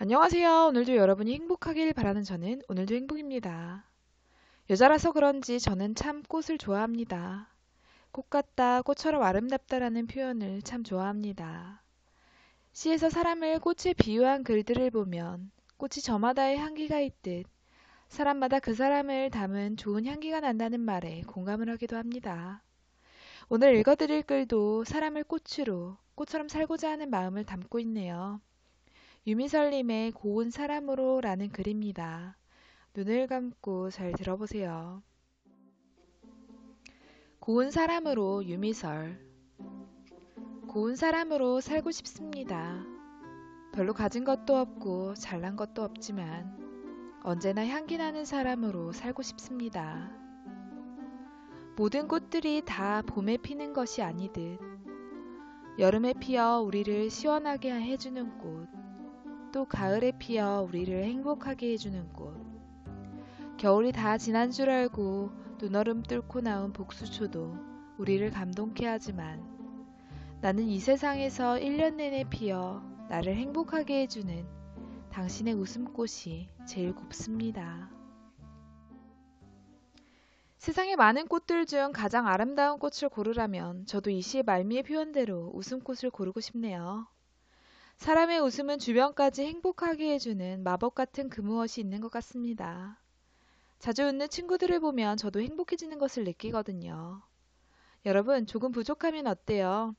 안녕하세요. 오늘도 여러분이 행복하길 바라는 저는 오늘도 행복입니다. 여자라서 그런지 저는 참 꽃을 좋아합니다. 꽃 같다, 꽃처럼 아름답다라는 표현을 참 좋아합니다. 시에서 사람을 꽃에 비유한 글들을 보면 꽃이 저마다의 향기가 있듯 사람마다 그 사람을 담은 좋은 향기가 난다는 말에 공감을 하기도 합니다. 오늘 읽어드릴 글도 사람을 꽃으로, 꽃처럼 살고자 하는 마음을 담고 있네요. 유미설님의 고운 사람으로 라는 글입니다. 눈을 감고 잘 들어보세요. 고운 사람으로 유미설. 고운 사람으로 살고 싶습니다. 별로 가진 것도 없고 잘난 것도 없지만 언제나 향기 나는 사람으로 살고 싶습니다. 모든 꽃들이 다 봄에 피는 것이 아니듯 여름에 피어 우리를 시원하게 해주는 꽃, 또 가을에 피어 우리를 행복하게 해주는 꽃, 겨울이 다 지난 줄 알고 눈얼음 뚫고 나온 복수초도 우리를 감동케 하지만 나는 이 세상에서 1년 내내 피어 나를 행복하게 해주는 당신의 웃음꽃이 제일 곱습니다. 세상의 많은 꽃들 중 가장 아름다운 꽃을 고르라면 저도 이 시의 말미의 표현대로 웃음꽃을 고르고 싶네요. 사람의 웃음은 주변까지 행복하게 해주는 마법 같은 그 무엇이 있는 것 같습니다. 자주 웃는 친구들을 보면 저도 행복해지는 것을 느끼거든요. 여러분, 조금 부족하면 어때요?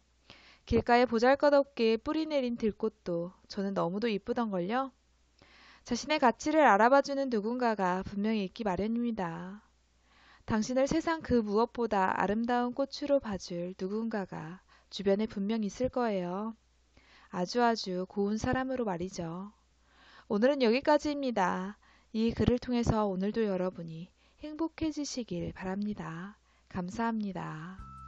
길가에 보잘것없게 뿌리 내린 들꽃도 저는 너무도 이쁘던걸요? 자신의 가치를 알아봐주는 누군가가 분명히 있기 마련입니다. 당신을 세상 그 무엇보다 아름다운 꽃으로 봐줄 누군가가 주변에 분명 있을 거예요. 아주 아주 고운 사람으로 말이죠. 오늘은 여기까지입니다. 이 글을 통해서 오늘도 여러분이 행복해지시길 바랍니다. 감사합니다.